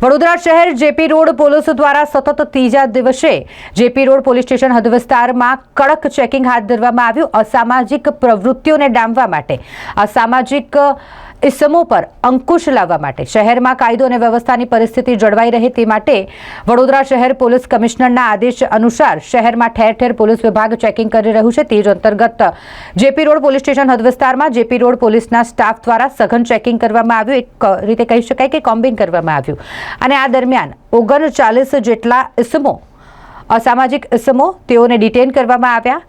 વડોદરા શહેર JP road police દ્વારા સતત ત્રીજા દિવસે જેપી રોડ પોલીસ સ્ટેશન હદ વિસ્તારમાં કડક ચેકિંગ હાથ ધરવામાં આવ્યું અસામાજિક પ્રવૃત્તિઓને ડામવા માટે, અસામાજિક ઇસમો પર અંકુશ લાવવા માટે, શહેરમાં કાયદો અને વ્યવસ્થાની પરિસ્થિતિ જળવાઈ રહે તે માટે વડોદરા શહેર પોલીસ કમિશનરના આદેશ અનુસાર શહેરમાં ઠેર ઠેર પોલીસ વિભાગ ચેકિંગ કરી રહ્યું છે. તે જ અંતર્ગત જેપી રોડ પોલીસ સ્ટેશન હદ વિસ્તારમાં જેપી રોડ પોલીસના સ્ટાફ દ્વારા સઘન ચેકિંગ કરવામાં આવ્યું. એક રીતે કહી શકાય કે કોમ્બિંગ કરવામાં આવ્યું. અને આ દરમિયાન ઓગણચાલીસ જેટલા ઇસમો, અસામાજિક ઇસમો તેઓને ડિટેન કરવામાં આવ્યા.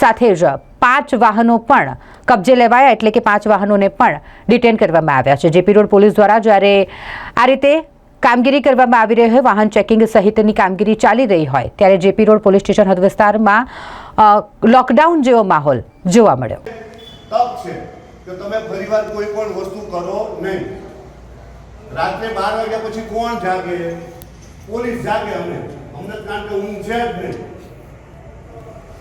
સાથે જ પાંચ વાહનો પણ કબજે લેવાયા એટલે કે પાંચ વાહનોને પણ ડિટેન કરવામાં આવ્યા છે. જેપી રોડ પોલીસ દ્વારા જ્યારે આ રીતે કામગીરી કરવામાં આવી રહી હોય, વાહન ચેકિંગ સહિતની કામગીરી ચાલી રહી હોય, ત્યારે જેપી રોડ પોલીસ સ્ટેશન હદ વિસ્તારમાં લોકડાઉન જેવો માહોલ જોવા મળ્યો. તક છે કે તમે ફરીવાર કોઈ પણ વસ્તુ કરો નહીં. રાત્રે બાર વાગ્યા પછી કોણ જાગે? પોલીસ જાગે અમને. અમને કારણ કે ઊંઘ છે જ નહીં.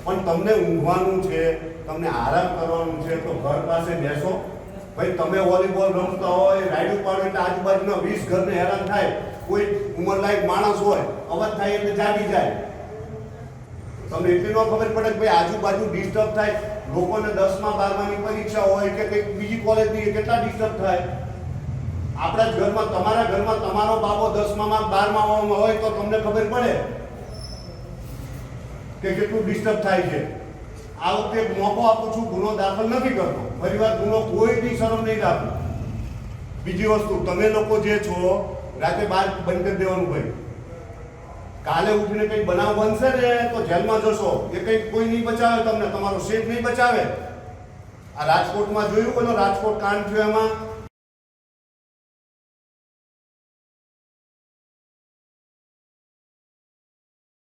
પણ તમને ઊંઘવાનું છે, તમને આરામ કરવાનું છે, તો ઘર પાસે બેસો. ભાઈ, તમે વોલીબોલ રમતા હોય, રાઈડ ઉપાડો એટલે આજુબાજુના વીસ ઘરને હેરાન થાય. કોઈ ઉંમરલાયક માણસ હોય, અવાજ થાય એટલે જાગી જાય. તમને એટલી ન ખબર પડે કે ભાઈ, આજુબાજુ ડિસ્ટર્બ થાય. લોકોને દસમા બારમાની પરીક્ષા હોય કે કંઈક બીજી કોલેજની કેટલા ડિસ્ટર્બ થાય? આપણા ઘરમાં, તમારા ઘરમાં તમારો બાબો દસમામાં, બારમામાં હોય તો તમને ખબર પડે કે કેટલું ડિસ્ટર્બ થાય છે. આ વખતે મોકો આપું છું, ગુનો દાખલ નથી કરતો. ફરીવાર ગુનો કોઈ બી શરમ નહીં રાખો. બીજી વસ્તુ, તમે લોકો જે છો, રાતે બાર બંધ કરી દેવાનું ભાઈ. કાલે ઉઠીને કંઈક બનાવ બનશે ને, તો જેલમાં જશો. એ કંઈક કોઈ નહીં બચાવે તમને, તમારો સેફ નહીં બચાવે. આ રાજકોટમાં જોયું પેલો રાજકોટ કાંડ થયો એમાં.